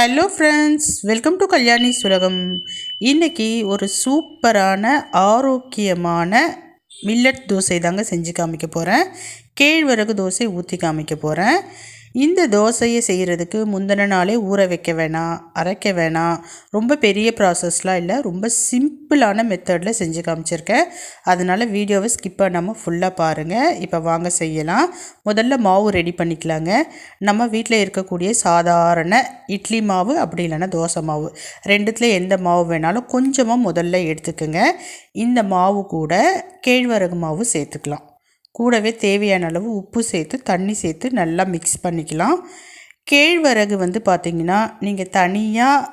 Hello friends welcome to Kalyani சுலகம் இன்னைக்கு ஒரு சூப்பரான ஆரோக்கியமான மில்லட் தோசை தாங்க செஞ்சு காமிக்க போகிறேன் கேழ்வரகு தோசை ஊற்றி காமிக்க போகிறேன் இந்த தோசையை செய்கிறதுக்கு முந்தின நாளே ஊற வைக்க வேணாம் அரைக்க வேணாம். ரொம்ப பெரிய ப்ராசஸ்லாம் இல்லை ரொம்ப சிம்பிளான மெத்தடில் செஞ்சு காமிச்சிருக்கேன். அதனால் வீடியோவை ஸ்கிப் பண்ணாமல் ஃபுல்லாக பாருங்கள் இப்போ வாங்க செய்யலாம். முதல்ல மாவு ரெடி பண்ணிக்கலாங்க. நம்ம வீட்டில் இருக்கக்கூடிய சாதாரண இட்லி மாவு அப்படி இல்லைன்னா தோசை மாவு. ரெண்டுத்தில் எந்த மாவு வேணாலும் கொஞ்சமாக முதல்ல எடுத்துக்கோங்க. இந்த மாவு கூட கேழ்வரகு மாவு சேர்த்துக்கலாம். கூடவே தேவையான அளவு உப்பு சேர்த்து தண்ணி சேர்த்து நல்லா மிக்ஸ் பண்ணிக்கலாம். கேழ்வரகு வந்து பார்த்திங்கன்னா நீங்கள் தனியாக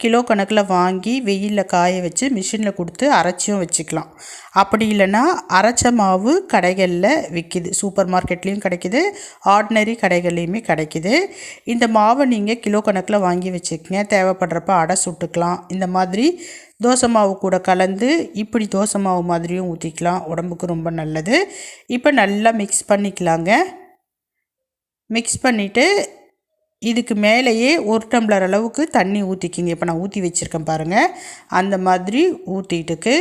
கிலோ கணக்கில் வாங்கி வெயிலில் காய வச்சு மிஷினில் கொடுத்து அரைச்சியும் வச்சுக்கலாம். அப்படி இல்லைன்னா அரைச்ச மாவு கடைகளில் விற்கிது சூப்பர் மார்க்கெட்லேயும் கிடைக்கிது. ஆர்டினரி கடைகள்லேயுமே கிடைக்கிது. இந்த மாவை நீங்கள் கிலோ கணக்கில் வாங்கி வச்சுக்கங்க. தேவைப்படுறப்ப அடை சுட்டுக்கலாம். இந்த மாதிரி தோசை மாவு கூட கலந்து இப்படி தோசை மாவு மாதிரியும் ஊற்றிக்கலாம் உடம்புக்கு ரொம்ப நல்லது. இப்போ நல்லா மிக்ஸ் பண்ணிக்கலாங்க. மிக்ஸ் பண்ணிவிட்டு இதுக்கு மேலேயே ஒரு டம்ளர் அளவுக்கு தண்ணி ஊற்றிக்கிங்க இப்போ நான் ஊற்றி வச்சுருக்கேன் பாருங்கள் அந்த மாதிரி ஊற்றிட்டுக்கு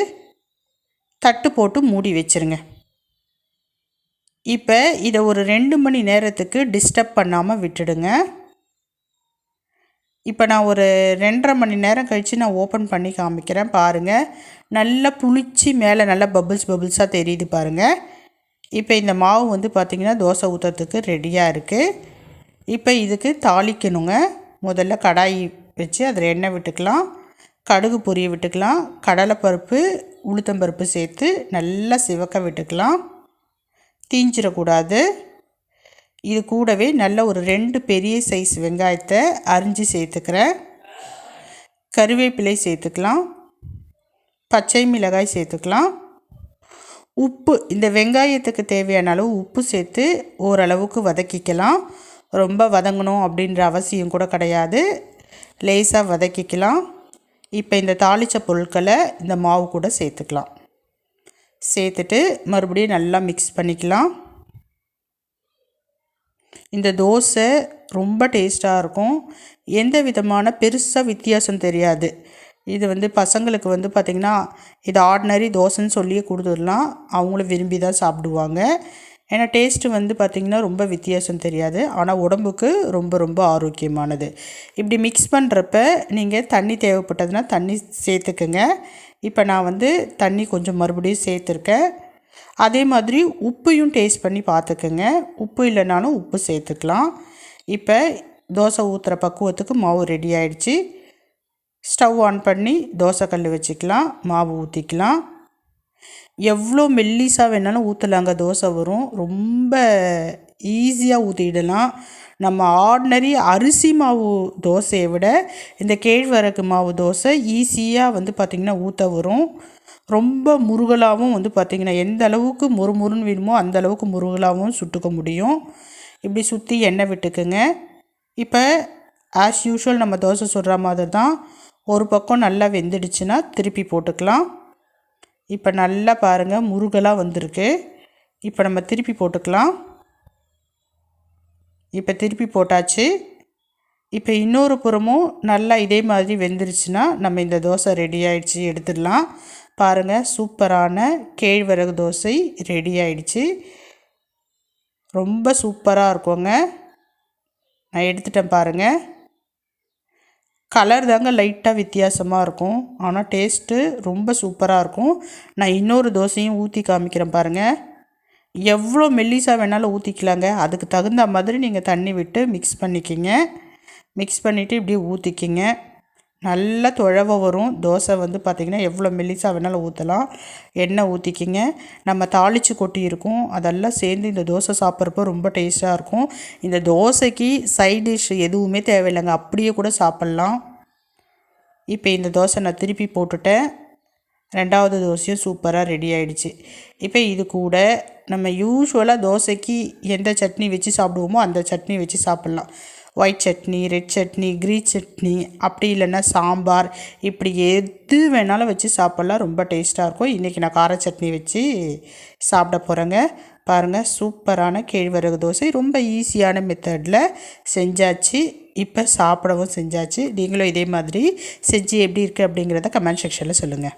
தட்டு போட்டு மூடி வச்சுருங்க. இப்போ இதை ஒரு ரெண்டு மணி நேரத்துக்கு டிஸ்டர்ப் பண்ணாமல் விட்டுடுங்க. இப்போ நான் ஒரு ரெண்டரை மணி நேரம் கழித்து நான் ஓப்பன் பண்ணி காமிக்கிறேன் பாருங்கள் நல்லா புளிச்சு மேலே நல்லா பபுள்ஸ் பபுள்ஸாக தெரியுது பாருங்கள் இப்போ இந்த மாவு வந்து பார்த்திங்கன்னா தோசை ஊற்றுறதுக்கு ரெடியாக இருக்குது இப்போ இதுக்கு தாளிக்கணுங்க. முதல்ல கடாய் வச்சு அதில் எண்ணெய் விட்டுக்கலாம். கடுகு பொரிய விட்டுக்கலாம். கடலைப்பருப்பு உளுத்தம்பருப்பு சேர்த்து நல்லா சிவக்க விட்டுக்கலாம். தீஞ்சிடக்கூடாது. இது கூடவே நல்ல ஒரு ரெண்டு பெரிய சைஸ் வெங்காயத்தை அரிஞ்சு சேர்த்துக்கிறேன். கருவேப்பிலை சேர்த்துக்கலாம். பச்சை மிளகாய் சேர்த்துக்கலாம். உப்பு இந்த வெங்காயத்துக்கு தேவையான அளவு உப்பு சேர்த்து ஓரளவுக்கு வதக்கிக்கலாம். ரொம்ப வதங்கணும் அப்படின்ற அவசியம் கூட கிடையாது. லேசாக வதக்கிக்கலாம். இப்போ இந்த தாளித்த பொருட்களை இந்த மாவு கூட சேர்த்துக்கலாம். சேர்த்துட்டு மறுபடியும் நல்லா மிக்ஸ் பண்ணிக்கலாம். இந்த தோசை ரொம்ப டேஸ்ட்டாக இருக்கும். எந்த விதமான பெருசாக வித்தியாசம் தெரியாது. இது வந்து பசங்களுக்கு வந்து பார்த்திங்கன்னா இது ஆர்டினரி தோசைன்னு சொல்லியே கொடுத்துடலாம். அவங்களும் விரும்பி தான் சாப்பிடுவாங்க. ஏன்னா டேஸ்ட்டு வந்து பார்த்திங்கன்னா ரொம்ப வித்தியாசம் தெரியாது. ஆனால் உடம்புக்கு ரொம்ப ரொம்ப ஆரோக்கியமானது. இப்படி மிக்ஸ் பண்ணுறப்ப நீங்கள் தண்ணி தேவைப்பட்டதுன்னா தண்ணி சேர்த்துக்குங்க. இப்போ நான் வந்து தண்ணி கொஞ்சம் மறுபடியும் சேர்த்துருக்கேன். அதே மாதிரி உப்பையும் டேஸ்ட் பண்ணி பார்த்துக்குங்க உப்பு இல்லைனாலும் உப்பு சேர்த்துக்கலாம். இப்போ தோசை ஊற்றுற பக்குவத்துக்கு மாவு ரெடி ஆயிடுச்சு. ஸ்டவ் ஆன் பண்ணி தோசை கல் வச்சுக்கலாம். மாவு ஊற்றிக்கலாம் எவ்வளோ மெல்லிஸாக வேணாலும் ஊற்றலாங்க தோசை வரும். ரொம்ப ஈஸியாக ஊற்றிடலாம் நம்ம ஆர்டினரி அரிசி மாவு தோசையை விட இந்த கேழ்வரகு மாவு தோசை ஈஸியாக வந்து பார்த்திங்கன்னா ஊற்ற வரும். ரொம்ப முருகலாகவும் வந்து பார்த்திங்கன்னா எந்த அளவுக்கு முறுமுறுன்னு வேணுமோ அந்த அளவுக்கு முருகலாகவும் சுட்டுக்க முடியும். இப்படி சுற்றி எண்ணெய் விட்டுக்குங்க. இப்போ ஆஸ் யூஷுவல் நம்ம தோசை சுடுற மாதிரி தான். ஒரு பக்கம் நல்லா வெந்துடுச்சுன்னா திருப்பி போட்டுக்கலாம். இப்போ நல்லா பாருங்கள் முருகலாக வந்திருக்கு. இப்போ நம்ம திருப்பி போட்டுக்கலாம். இப்போ திருப்பி போட்டாச்சு. இப்போ இன்னொரு புறமும் நல்லா இதே மாதிரி வெந்துருச்சுன்னா நம்ம இந்த தோசை ரெடி ஆயிடுச்சு எடுத்துடலாம். பாருங்கள் சூப்பரான கேழ்வரகு தோசை ரெடி ஆயிடுச்சு. ரொம்ப சூப்பராக இருக்குங்க. நான் எடுத்துட்டேன் பாருங்கள் கலர் தாங்க லைட்டாக வித்தியாசமாக இருக்கும். ஆனால் டேஸ்ட்டு ரொம்ப சூப்பராக இருக்கும். நான் இன்னொரு தோசையும் ஊற்றி காமிக்கிறேன் பாருங்கள் எவ்வளோ மெல்லிசாக வேணாலும் ஊற்றிக்கலாங்க அதுக்கு தகுந்த மாதிரி நீங்கள் தண்ணி விட்டு மிக்ஸ் பண்ணிக்கிங்க. மிக்ஸ் பண்ணிவிட்டு இப்படி ஊற்றிக்கிங்க நல்லா துழவ வரும். தோசை வந்து பார்த்திங்கன்னா எவ்வளோ மெல்லிசாக வேணாலும் ஊற்றலாம் எண்ணெய் ஊற்றிக்கிங்க நம்ம தாளித்து கொட்டி இருக்கும். அதெல்லாம் சேர்ந்து இந்த தோசை சாப்பிட்றப்போ ரொம்ப டேஸ்ட்டாக இருக்கும். இந்த தோசைக்கு சைட் டிஷ் எதுவுமே தேவையில்லைங்க. அப்படியே கூட சாப்பிட்லாம். இப்போ இந்த தோசை நான் திருப்பி போட்டுட்டேன். ரெண்டாவது தோசையும் சூப்பராக ரெடி ஆகிடுச்சு இப்போ இது கூட நம்ம யூஸ்வலாக தோசைக்கு எந்த சட்னி வச்சு சாப்பிடுவோமோ அந்த சட்னி வச்சு சாப்பிட்லாம். White chutney red chutney green chutney அப்படி இல்லைன்னா சாம்பார். இப்படி எது வேணாலும் வச்சு சாப்பிட்லாம். ரொம்ப டேஸ்ட்டாக இருக்கும். இன்றைக்கி நான் கார சட்னி வச்சு சாப்பிட போகிறேங்க பாருங்கள் சூப்பரான கேழ்வரகு தோசை. ரொம்ப ஈஸியான மெத்தடில் செஞ்சாச்சு. இப்போ சாப்பிடவும் செஞ்சாச்சு. நீங்களும் இதே மாதிரி செஞ்சு எப்படி இருக்குது அப்படிங்கிறத கமெண்ட் செக்ஷனில் சொல்லுங்கள்